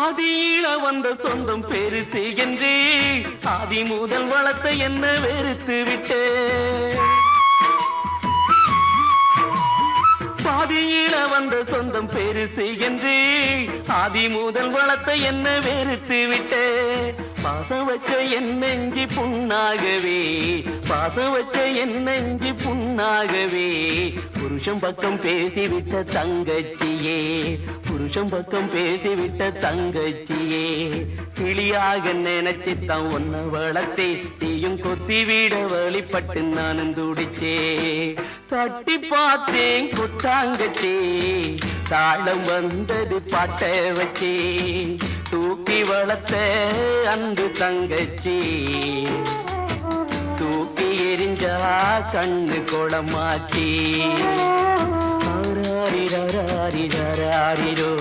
ஆதியில வந்த சொந்தம் பெருத்து என்று. ஆதி முதல் வளர்த்த என்ன வெறுத்து விட்டே. பாதியில வந்த சொந்தம் பெருசு என்று. ஆதி முதல் வளர்த்த என்ன வெறுத்து விட்டே. பாசம் வச்ச என் நெஞ்சி புண்ணாகவே. பாசம் வச்ச என் நெஞ்சி புண்ணாகவே. புருஷன் பக்கம் பேசிவிட்ட தங்கச்சியே. புருஷம் பக்கம் பேசிவிட்ட தங்கச்சியே கிளியாக நினைச்சுத்தான் ஒன்ன வளர்த்தே. தீயும் கொத்தி வீட வழிபட்டு நானும் துடிச்சே. தட்டி பார்த்தேன் குத்தாங்கச்சே தாளம் வந்தது பாட்ட வச்சே. தூக்கி வளர்த்த அன்பு தங்கச்சி தூக்கி எரிஞ்சா கண்ணு குளமாச்சி. ஆராரிரோ